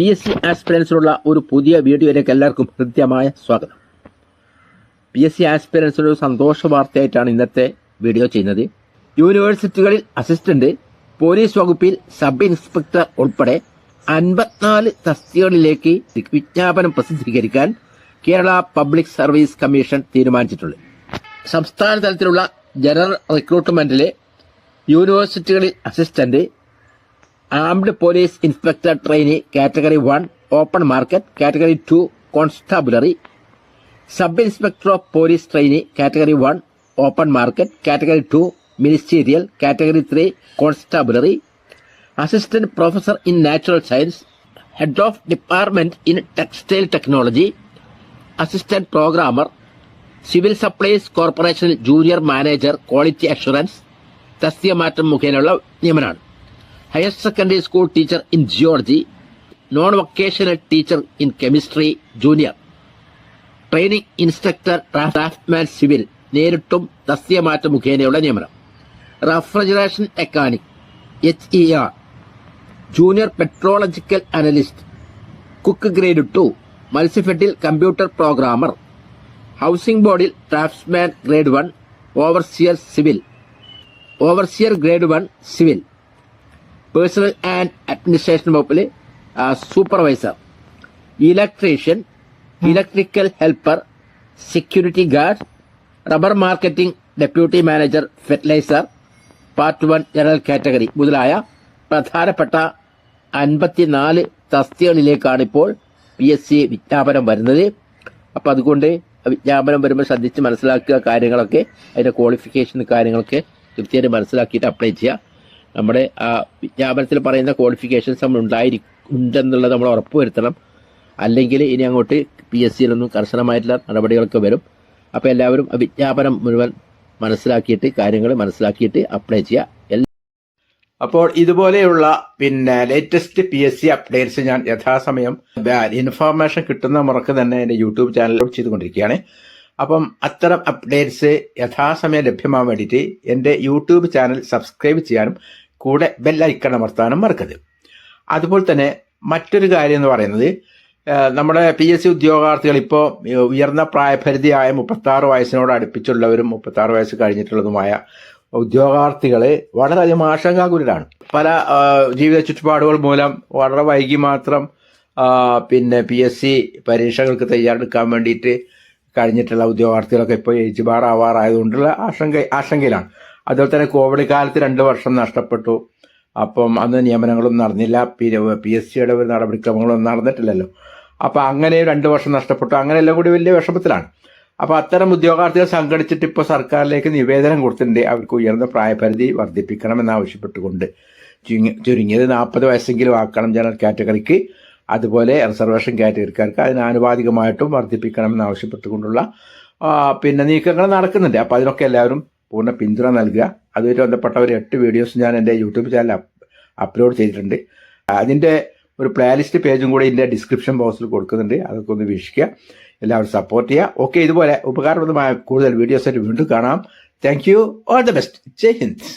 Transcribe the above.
P S C ആസ്പിറൻസിനുള്ള ഒരു പുതിയ വീഡിയോയിലേക്ക് എല്ലാവർക്കും ഹൃദ്യമായ സ്വാഗതം പി എസ് സി ആസ്പിറൻസിനൊരു സന്തോഷ വാർത്തയായിട്ടാണ് ഇന്നത്തെ വീഡിയോ ചെയ്യുന്നത് യൂണിവേഴ്സിറ്റികളിൽ അസിസ്റ്റന്റ് പോലീസ് വകുപ്പിൽ സബ് ഇൻസ്പെക്ടർ ഉൾപ്പെടെ അൻപത്തിനാല് തസ്തികകളിലേക്ക് വിജ്ഞാപനം പ്രസിദ്ധീകരിക്കാൻ കേരള പബ്ലിക് സർവീസ് കമ്മീഷൻ തീരുമാനിച്ചിട്ടുണ്ട് സംസ്ഥാന തലത്തിലുള്ള ജനറൽ റിക്രൂട്ട്മെന്റിലെ യൂണിവേഴ്സിറ്റികളിൽ assistant Armed Police Inspector Trainee Category 1 Open Market, Category 2 Constabulary. Sub Inspector of Police Trainee Category 1 Open Market, Category 2 Ministerial, Category 3 Constabulary. Assistant Professor in Natural Science, Head of Department in Textile Technology, Assistant Programmer, Civil Supplies Corporation Junior Manager Quality Assurance, Tasya Matam Mukhenala Niyamanam. Higher secondary school teacher in geology non vocational teacher in chemistry junior training instructor draftsman civil നേരിട്ടും തസ്തികമാറ്റ മുഖേനയുള്ള നിയമനം refrigeration mechanic H E R junior petrological analyst cook grade two മത്സ്യഫെഡിൽ computer programmer housing ബോർഡിൽ draftsman grade one overseer civil overseer grade one civil personnel and administration വകുപ്പിൽ supervisor electrician electrical helper security guard rubber marketing deputy manager fertiliser part one general category മുതലായ പ്രധാനപ്പെട്ട അൻപത്തിനാല് തസ്തികളിലേക്കാണ് ഇപ്പോൾ P S C വിജ്ഞാപനം വരുന്നത് അപ്പോൾ അതുകൊണ്ട് വിജ്ഞാപനം വരുമ്പോൾ ശ്രദ്ധിച്ച് മനസ്സിലാക്കുക കാര്യങ്ങളൊക്കെ അതിൻ്റെ ക്വാളിഫിക്കേഷൻ കാര്യങ്ങളൊക്കെ കൃത്യമായിട്ട് മനസ്സിലാക്കിയിട്ട് അപ്ലൈ ചെയ്യുക നമ്മുടെ ആ വിജ്ഞാപനത്തിൽ പറയുന്ന ക്വാളിഫിക്കേഷൻസ് നമ്മൾ ഉണ്ടായിരിക്കും ഉണ്ടെന്നുള്ളത് നമ്മൾ ഉറപ്പുവരുത്തണം അല്ലെങ്കിൽ ഇനി അങ്ങോട്ട് പി എസ് സിയിലൊന്നും കർശനമായിട്ടുള്ള നടപടികളൊക്കെ വരും അപ്പോൾ എല്ലാവരും വിജ്ഞാപനം മുഴുവൻ മനസ്സിലാക്കിയിട്ട് കാര്യങ്ങൾ മനസ്സിലാക്കിയിട്ട് അപ്ലൈ ചെയ്യുക അപ്പോൾ ഇതുപോലെയുള്ള പിന്നെ latest P S C updates ഞാൻ യഥാസമയം ഇൻഫർമേഷൻ കിട്ടുന്ന മുറക്ക് തന്നെ എൻ്റെ യൂട്യൂബ് ചാനൽ ചെയ്തുകൊണ്ടിരിക്കുകയാണ് അപ്പം അത്തരം അപ്ഡേറ്റ്സ് യഥാസമയം ലഭ്യമാകാൻ വേണ്ടിയിട്ട് എൻ്റെ യൂട്യൂബ് ചാനൽ സബ്സ്ക്രൈബ് ചെയ്യാനും കൂടെ ബെൽ അമർത്താനും മറക്കരുത് അതുപോലെ തന്നെ മറ്റൊരു കാര്യം എന്ന് പറയുന്നത് നമ്മുടെ പി എസ് സി ഉദ്യോഗാർത്ഥികൾ ഇപ്പോൾ ഉയർന്ന പ്രായപരിധിയായ മുപ്പത്താറ് വയസ്സിനോട് അടുപ്പിച്ചുള്ളവരും മുപ്പത്താറ് വയസ്സ് കഴിഞ്ഞിട്ടുള്ളതുമായ ഉദ്യോഗാർത്ഥികൾ വളരെയധികം ആശങ്കാകുലരാണ് പല ജീവിത ചുറ്റുപാടുകൾ മൂലം വളരെ വൈകി മാത്രം പിന്നെ പി എസ് സി പരീക്ഷകൾക്ക് തയ്യാറെടുക്കാൻ വേണ്ടിയിട്ട് കഴിഞ്ഞിട്ടുള്ള ഉദ്യോഗാർത്ഥികളൊക്കെ ഇപ്പോൾ ഏജ് ബാർ ആവാറായതുകൊണ്ടുള്ള ആശങ്ക ആശങ്കയിലാണ് അതുപോലെ തന്നെ കോവിഡ് കാലത്ത് രണ്ട് വർഷം നഷ്ടപ്പെട്ടു അപ്പം അന്ന് നിയമനങ്ങളൊന്നും നടന്നില്ല പി എസ് സിയുടെ ഒരു നടപടിക്രമങ്ങളൊന്നും നടന്നിട്ടില്ലല്ലോ അപ്പോൾ അങ്ങനെ രണ്ട് വർഷം നഷ്ടപ്പെട്ടു അങ്ങനെയെല്ലാം കൂടി വലിയ വിഷമത്തിലാണ് അപ്പോൾ അത്തരം ഉദ്യോഗാർത്ഥികൾ സംഘടിച്ചിട്ട് ഇപ്പോൾ സർക്കാരിലേക്ക് നിവേദനം കൊടുത്തിട്ടുണ്ട് അവർക്ക് ഉയർന്ന പ്രായപരിധി വർദ്ധിപ്പിക്കണമെന്നാവശ്യപ്പെട്ടുകൊണ്ട് ചുരുങ്ങിയത് നാൽപ്പത് വയസ്സെങ്കിലും ആക്കണം ജനറൽ കാറ്റഗറിക്ക് അതുപോലെ റിസർവേഷൻ കാറ്റഗറിക്കാർക്ക് അതിന് ആനുപാതികമായിട്ടും ആവശ്യപ്പെട്ടുകൊണ്ടുള്ള പിന്നെ നീക്കങ്ങൾ നടക്കുന്നുണ്ട് അപ്പോൾ അതിനൊക്കെ എല്ലാവരും പൂർണ്ണ പിന്തുണ നൽകുക അതുമായി ബന്ധപ്പെട്ട ഒരു എട്ട് വീഡിയോസ് ഞാൻ എൻ്റെ യൂട്യൂബ് ചാനൽ അപ്ലോഡ് ചെയ്തിട്ടുണ്ട് അതിൻ്റെ ഒരു പ്ലേലിസ്റ്റ് പേജും കൂടി ഇതിൻ്റെ ഡിസ്ക്രിപ്ഷൻ ബോക്സിൽ കൊടുക്കുന്നുണ്ട് അതൊക്കെ ഒന്ന് വീക്ഷിക്കുക എല്ലാവരും സപ്പോർട്ട് ചെയ്യുക ഓക്കെ ഇതുപോലെ ഉപകാരപ്രദമായ കൂടുതൽ ആയിട്ട് വീണ്ടും കാണാം thank you all the best Jai Hind